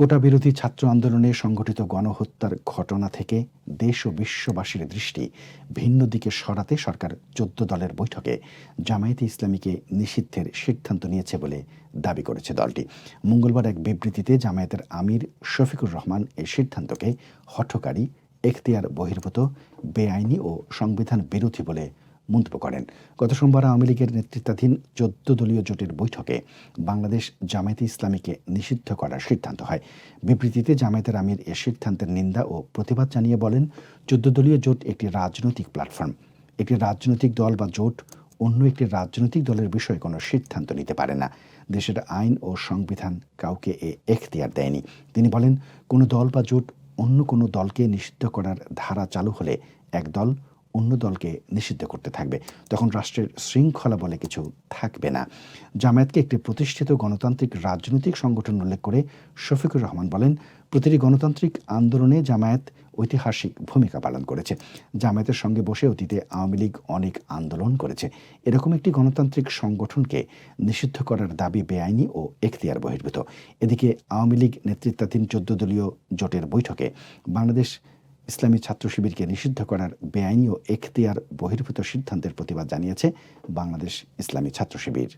কোটা বিরোধী ছাত্র আন্দোলনে সংঘটিত গণহত্যার ঘটনা থেকে দেশ ও বিশ্ববাসীর দৃষ্টি ভিন্ন দিকে সরাতে সরকার চোদ্দ দলের বৈঠকে জামায়াতে ইসলামীকে নিষিদ্ধের সিদ্ধান্ত নিয়েছে বলে দাবি করেছে দলটি। মঙ্গলবার এক বিবৃতিতে জামায়াতের আমির শফিকুর রহমান এই সিদ্ধান্তকে হঠকারী, এখতিয়ার বহির্ভূত, বেআইনি ও সংবিধান বিরোধী বলে মন্তব্য করেন। গত সোমবার আওয়ামী লীগের নেতৃত্বাধীন চোদ্দ দলীয় জোটের বৈঠকে বাংলাদেশ জামায়াতে ইসলামীকে নিষিদ্ধ করার সিদ্ধান্ত হয়। বিবৃতিতে জামায়াতের আমির এ সিদ্ধান্তের নিন্দা ও প্রতিবাদ জানিয়ে বলেন চোদ্দ দলীয় জোট একটি রাজনৈতিক প্ল্যাটফর্ম। একটি রাজনৈতিক দল বা জোট অন্য একটি রাজনৈতিক দলের বিষয়ে কোনো সিদ্ধান্ত নিতে পারে না। দেশের আইন ও সংবিধান কাউকে এ এখতিয়ার দেয়নি। তিনি বলেন, কোনো দল বা জোট অন্য কোনো দলকে নিষিদ্ধ করার ধারা চালু হলে এক দল অন্য দলকে নিষিদ্ধ করতে থাকবে। তখন রাষ্ট্রের শৃঙ্খলা বলে কিছু থাকবে না। জামায়াতকে একটি প্রতিষ্ঠিত গণতান্ত্রিক রাজনৈতিক সংগঠন উল্লেখ করে শফিকুর রহমান বলেন, প্রতিটি গণতান্ত্রিক আন্দোলনে জামায়াত ঐতিহাসিক ভূমিকা পালন করেছে। জামায়াতের সঙ্গে বসে অতীতে আওয়ামী লীগ অনেক আন্দোলন করেছে। এরকম একটি গণতান্ত্রিক সংগঠনকে নিষিদ্ধ করার দাবি বেআইনি ও এখতিয়ার বহির্ভূত। এদিকে আওয়ামী লীগ নেতৃত্বাধীন চোদ্দ দলীয় জোটের বৈঠকে বাংলাদেশ ইসলামী ছাত্র শিবিরকে নিষিদ্ধ করার বেআইনি ও এখতিয়ার বহির্ভূত সিদ্ধান্তের প্রতিবাদ জানিয়েছে বাংলাদেশ ইসলামী ছাত্র শিবির।